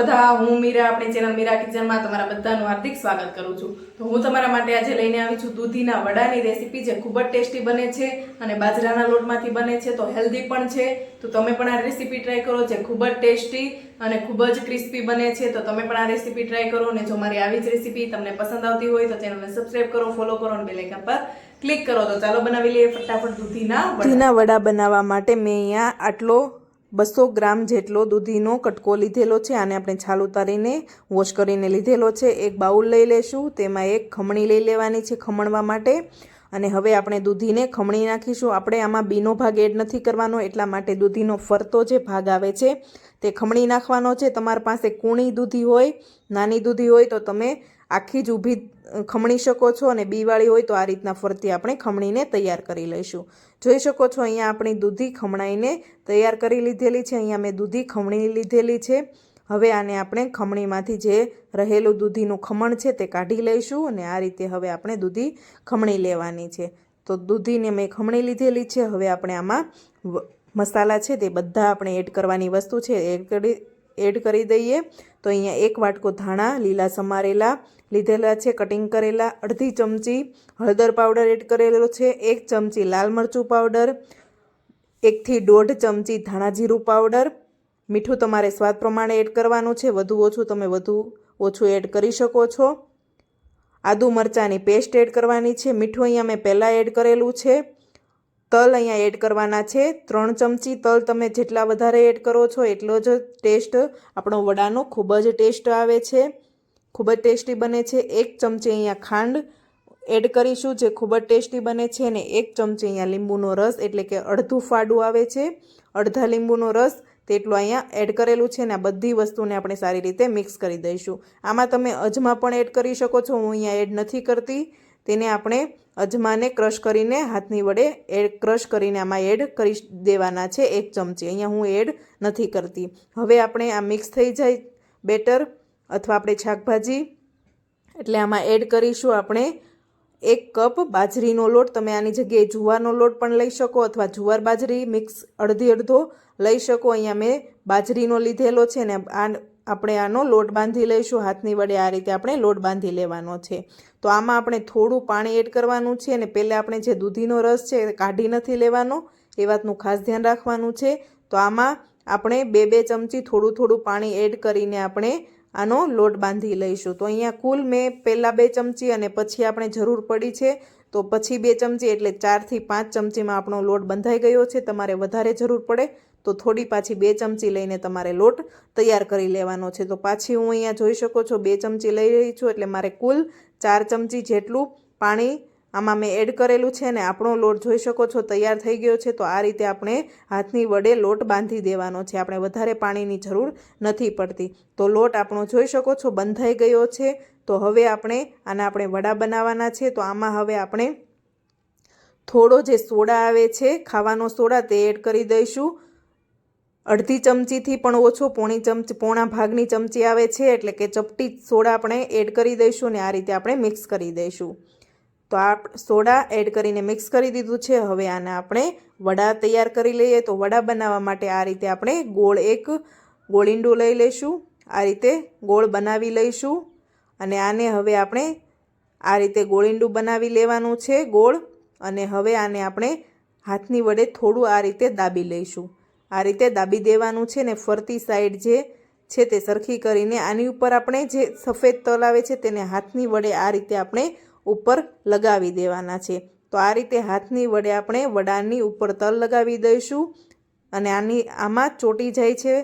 બધા, હું મીરા, આપણી ચેનલ મીરા કિચનમાં તમારા બધાનું હાર્દિક સ્વાગત કરું છું. તો હું તમારા માટે આજે લઈને આવી છું દૂધીના વડાની રેસીપી જે ખૂબ જ ટેસ્ટી બને છે અને બાજરાના લોટમાંથી બને છે, તો હેલ્ધી પણ છે. તો તમે પણ આ રેસીપી ટ્રાય કરો જે ખૂબ જ ટેસ્ટી અને ખૂબ જ ક્રિસ્પી બને છે. તો તમે પણ આ રેસીપી ટ્રાય કરો અને જો મારી આવી જ રેસીપી તમને પસંદ આવતી હોય તો ચેનલને સબસ્ક્રાઇબ કરો ફોલો કરો અને બેલ આઇકન પર ક્લિક કરો. તો ચાલો બનાવી લઈએ ફટાફટ દૂધીના દૂધીના વડા બનાવવા માટે મેં અહીંયા આટલો બસો ગ્રામ જેટલો દૂધીનો કટકો લીધેલો છે. આને આપણે છાલ ઉતારીને વોશ કરીને લીધેલો છે. એક બાઉલ લઈ લેશું. તેમાં એક ખમણી લઈ લેવાની છે ખમણવા માટે. અને હવે આપણે દૂધીને ખમણી નાખીશું. આપણે આમાં બીનો ભાગ એડ નથી કરવાનો, એટલા માટે દૂધીનો ફરતો જે ભાગ આવે છે તે ખમણી નાખવાનો છે. તમારી પાસે કૂણી દૂધી હોય, નાની દૂધી હોય તો તમે આખી જ ઊભી ખમણી શકો છો અને બીવાળી હોય તો આ રીતના ફરતી આપણે ખમણીને તૈયાર કરી લઈશું. જોઈ શકો છો અહીંયા આપણી દૂધી ખમણાઈને તૈયાર કરી લીધેલી છે. અહીંયા મેં દૂધી ખમણી લીધેલી છે. હવે આને આપણે ખમણીમાંથી જે રહેલું દૂધીનું ખમણ છે તે કાઢી લઈશું અને આ રીતે હવે આપણે દૂધી ખમણી લેવાની છે. તો દૂધીને મેં ખમણી લીધેલી છે. હવે આપણે આમાં મસાલા છે તે બધા આપણે એડ કરવાની વસ્તુ છે. એડ કરી એડ કરી દઈએ. તો અહીંયા એક વાટકો ધાણા લીલા સમારેલા, લીધેલા છે કટિંગ કરેલા, અડધી ચમચી હળદર પાવડર એડ કરેલો છે, એક ચમચી લાલ મરચું પાવડર એકથી દોઢ ચમચી ધાણા જીરું પાવડર મીઠું તમારે સ્વાદ પ્રમાણે એડ કરવાનું છે. વધુ ઓછું તમે વધુ ઓછું એડ કરી શકો છો. આદુ મરચાંની પેસ્ટ એડ કરવાની છે. મીઠું અહીંયા મેં પહેલાં એડ કરેલું છે. તલ અહીંયા એડ કરવાના છે. ત્રણ ચમચી તલ તમે જેટલા વધારે એડ કરો છો એટલો જ ટેસ્ટ આપણો વડાનો ખૂબ જ ટેસ્ટ આવે છે. ખૂબ જ ટેસ્ટી બને છે. એક ચમચી અહીંયા ખાંડ એડ કરીશું જે ખૂબ જ ટેસ્ટી બને છે અને એક ચમચી અહીંયા લીંબુનો રસ એટલે કે અડધું ફાડું આવે છે. અડધા લીંબુનો રસ તેટલું અહીંયા એડ કરેલું છે ને આ બધી વસ્તુને આપણે સારી રીતે મિક્સ કરી દઈશું. આમાં તમે અજમા પણ એડ કરી શકો છો. હું અહીંયા એડ નથી કરતી. તેને આપણે અજમાને ક્રશ કરીને હાથની વડે એડ, ક્રશ કરીને આમાં એડ કરી દેવાના છે એક ચમચી. અહીંયા હું એડ નથી કરતી. હવે આપણે આ મિક્સ થઈ જાય બેટર અથવા આપણે શાકભાજી, એટલે આમાં એડ કરીશું આપણે એક કપ બાજરીનો લોટ. તમે આની જગ્યાએ જુવારનો લોટ પણ લઈ શકો અથવા જુવાર બાજરી મિક્સ અડધી અડધો લઈ શકો. અહીંયા મેં બાજરીનો લીધેલો છે ને આ આપણે આનો લોટ બાંધી લઈશું. હાથની વડે આ રીતે આપણે લોટ બાંધી લેવાનો છે. તો આમાં આપણે થોડું પાણી એડ કરવાનું છે અને પહેલાં આપણે જે દૂધીનો રસ છે એ કાઢી નથી લેવાનો. એ વાતનું ખાસ ધ્યાન રાખવાનું છે. તો આમાં આપણે બે બે ચમચી થોડું થોડું પાણી એડ કરીને આપણે આનો લોટ બાંધી લઈશું. તો અહીંયા કુલ મેં પહેલાં બે ચમચી અને પછી આપણે જરૂર પડી છે. તો પછી બે ચમચી એટલે ચારથી પાંચ ચમચીમાં આપણો લોટ બંધાઈ ગયો છે. તમારે વધારે જરૂર પડે તો થોડી પાછી બે ચમચી લઈને તમારે લોટ તૈયાર કરી લેવાનો છે. તો પાછી હું અહીંયા જોઈ શકો છો, બે ચમચી લઈ રહી છું એટલે મારે કુલ ચાર ચમચી જેટલું પાણી આમાં મેં એડ કરેલું છે ને આપણો લોટ જોઈ શકો છો તૈયાર થઈ ગયો છે. તો આ રીતે આપણે હાથની વડે લોટ બાંધી દેવાનો છે. આપણે વધારે પાણીની જરૂર નથી પડતી. તો લોટ આપણો જોઈ શકો છો બંધાઈ ગયો છે. તો હવે આપણે આના આપણે વડા બનાવવાના છે. તો આમાં હવે આપણે થોડો જે સોડા આવે છે, ખાવાનો સોડા તે એડ કરી દઈશું. અડધી ચમચીથી પણ ઓછો પોણી ચમચી, પોણા ભાગની ચમચી આવે છે એટલે કે ચપટી સોડા આપણે એડ કરી દઈશું ને આ રીતે આપણે મિક્સ કરી દઈશું. તો આ સોડા એડ કરીને મિક્સ કરી દીધું છે. હવે આને આપણે વડા તૈયાર કરી લઈએ તો વડા બનાવવા માટે આ રીતે આપણે ગોળ એક ગોળીંડું લઈ લઈશું. આ રીતે ગોળ બનાવી લઈશું અને આને હવે આપણે આ રીતે ગોળીંડું બનાવી લેવાનું છે ગોળ અને હવે આને આપણે હાથની વડે થોડું આ રીતે દાબી લઈશું. આ રીતે દાબી દેવાનું છે ને ફરતી સાઈડ જે છે તે સરખી કરીને આની ઉપર આપણે જે સફેદ તલ આવે છે તેને હાથની વડે આ રીતે આપણે ઉપર લગાવી દેવાના છે. તો આ રીતે હાથની વડે આપણે વડાની ઉપર તલ લગાવી દઈશું અને આની આમાં ચોટી જાય છે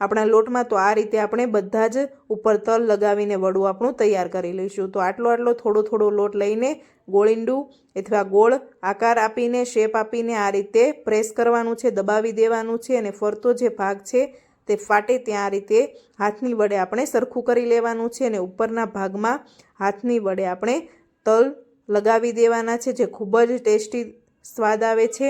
આપણા લોટમાં તો આ રીતે આપણે બધા જ ઉપર તલ લગાવીને વડું આપણું તૈયાર કરી લઈશું. તો આટલો આટલો થોડો થોડો લોટ લઈને ગોળીંડું અથવા ગોળ આકાર આપીને, શેપ આપીને આ રીતે પ્રેસ કરવાનું છે, દબાવી દેવાનું છે અને ફરતો જે ભાગ છે તે ફાટે ત્યાં આ રીતે હાથની વડે આપણે સરખું કરી લેવાનું છે અને ઉપરના ભાગમાં હાથની વડે આપણે તલ લગાવી દેવાના છે, જે ખૂબ જ ટેસ્ટી સ્વાદ આવે છે.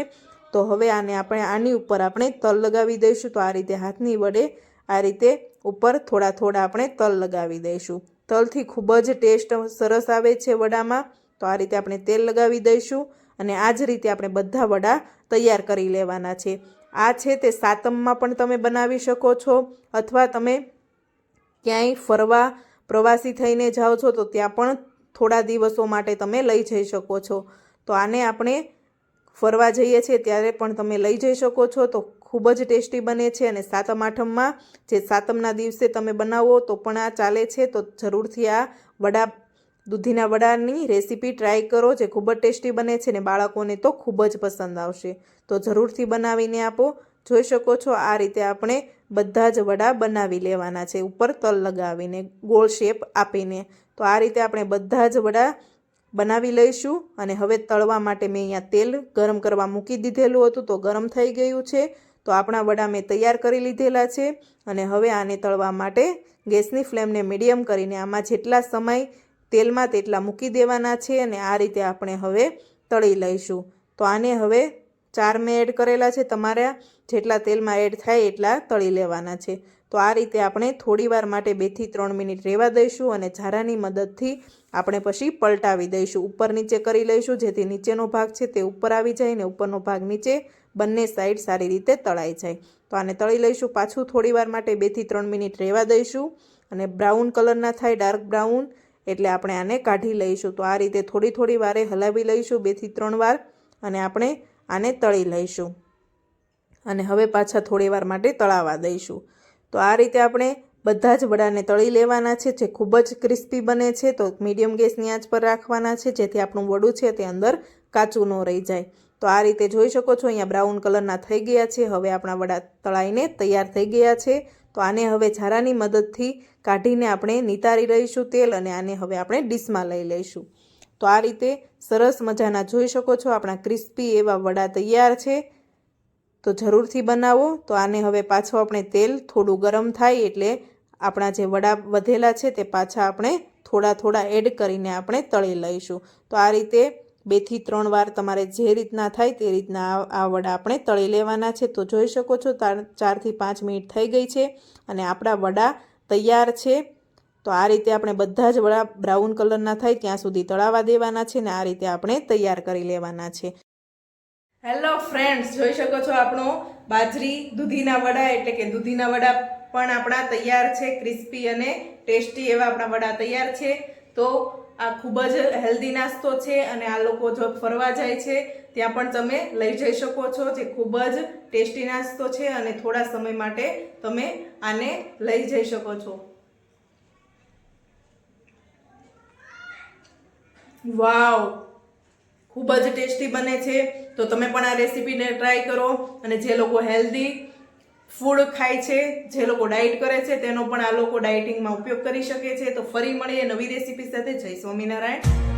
તો હવે આને આપણે આની ઉપર આપણે તલ લગાવી દઈશું. તો આ રીતે હાથની વડે આ રીતે ઉપર થોડા થોડા આપણે તલ લગાવી દઈશું. તલથી ખૂબ જ ટેસ્ટ સરસ આવે છે વડામાં. તો આ રીતે આપણે તેલ લગાવી દઈશું અને આ જ રીતે આપણે બધા વડા તૈયાર કરી લેવાના છે. આ છે તે સાતમમાં પણ તમે બનાવી શકો છો અથવા તમે ક્યાંય ફરવા પ્રવાસી થઈને જાઓ છો તો ત્યાં પણ થોડા દિવસો માટે તમે લઈ જઈ શકો છો. તો આને આપણે ફરવા જઈએ છીએ ત્યારે પણ તમે લઈ જઈ શકો છો. તો ખૂબ જ ટેસ્ટી બને છે અને સાતમ આઠમમાં જે સાતમના દિવસે તમે બનાવો તો પણ આ ચાલે છે. તો જરૂરથી આ વડા, દૂધીના વડાની રેસીપી ટ્રાય કરો જે ખૂબ જ ટેસ્ટી બને છે ને બાળકોને તો ખૂબ જ પસંદ આવશે. તો જરૂરથી બનાવીને આપો. જોઈ શકો છો આ રીતે આપણે બધા જ વડા બનાવી લેવાના છે. ઉપર તલ લગાવીને, ગોળ શેપ આપીને. તો આ રીતે આપણે બધા જ વડા બનાવી લઈશું અને હવે તળવા માટે મેં અહીંયા તેલ ગરમ કરવા મૂકી દીધેલું હતું તો ગરમ થઈ ગયું છે. તો આપણા વડા મેં તૈયાર કરી લીધેલા છે અને હવે આને તળવા માટે ગેસની ફ્લેમને મીડિયમ કરીને આમાં જેટલા સમય તેલમાં તેટલા મૂકી દેવાના છે અને આ રીતે આપણે હવે તળી લઈશું. તો આને હવે ચાર મેં એડ કરેલા છે તમારા. જેટલા તેલમાં એડ થાય એટલા તળી લેવાના છે. તો આ રીતે આપણે થોડીવાર માટે બેથી ત્રણ મિનિટ રહેવા દઈશું અને ઝારાની મદદથી આપણે પછી પલટાવી દઈશું. ઉપર નીચે કરી લઈશું. જેથી નીચેનો ભાગ છે તે ઉપર આવી જાય ને ઉપરનો ભાગ નીચે બંને સાઈડ સારી રીતે તળાઈ જાય. તો આને તળી લઈશું. પાછું થોડીવાર માટે બેથી ત્રણ મિનિટ રહેવા દઈશું. અને બ્રાઉન કલરના થાય ડાર્ક બ્રાઉન એટલે આપણે આને કાઢી લઈશું. તો આ રીતે થોડી થોડી વારે હલાવી લઈશું બેથી ત્રણ વાર, અને આપણે આને તળી લઈશું. અને હવે પાછા થોડી વાર માટે તળાવા દઈશું. તો આ રીતે આપણે બધા જ વડાને તળી લેવાના છે, જે ખૂબ જ ક્રિસ્પી બને છે. તો મીડિયમ ગેસની આંચ પર રાખવાના છે, જેથી આપણું વડું છે તે અંદર કાચું ન રહી જાય. તો આ રીતે જોઈ શકો છો, અહીંયા બ્રાઉન કલરના થઈ ગયા છે. હવે આપણા વડા તળાઈને તૈયાર થઈ ગયા છે. તો આને હવે ઝારાની મદદથી કાઢીને આપણે નિતારી રહીશું તેલ અને આને હવે આપણે ડીશમાં લઈ લઈશું. તો આ રીતે સરસ મજાના જોઈ શકો છો, આપણા ક્રિસ્પી એવા વડા તૈયાર છે. તો જરૂરથી બનાવો. તો આને હવે પાછો આપણે તેલ થોડું ગરમ થાય એટલે આપણા જે વડા વધેલા છે તે પાછા આપણે થોડા થોડા એડ કરીને આપણે તળી લઈશું. તો આ રીતે બેથી ત્રણ વાર તમારે જે રીતના થાય તે રીતના આ વડા આપણે તળી લેવાના છે. તો જોઈ શકો છો ચારથી પાંચ મિનિટ થઈ ગઈ છે અને આપણા વડા તૈયાર છે. તો આ રીતે આપણે બધા જ વડા બ્રાઉન કલરના થાય ત્યાં સુધી તળાવા દેવાના છે ને આ રીતે આપણે તૈયાર કરી લેવાના છે. હેલો ફ્રેન્ડ્સ જોઈ શકો છો આપણો બાજરી દૂધીના વડા એટલે કે દૂધીના વડા પણ આપણા તૈયાર છે, ક્રિસ્પી અને ટેસ્ટી એવા આપણા વડા તૈયાર છે. તો આ ખૂબ જ હેલ્ધી નાસ્તો છે અને આ લોકો જો ફરવા જાય છે, ત્યાં પણ તમે લઈ જઈ શકો છો, જે ખૂબ જ ટેસ્ટી નાસ્તો છે અને થોડા સમય માટે તમે આને લઈ જઈ શકો છો. વાવ! ખૂબ જ ટેસ્ટી બને છે. તો તમે પણ આ રેસીપીને ટ્રાય કરો અને જે લોકો હેલ્ધી ફૂડ ખાય છે, જે લોકો ડાયટ કરે છે, તેનો પણ આ લોકો ડાયટિંગમાં ઉપયોગ કરી શકે છે. તો ફરી મળીએ નવી રેસીપી સાથે. જય સ્વામિનારાયણ.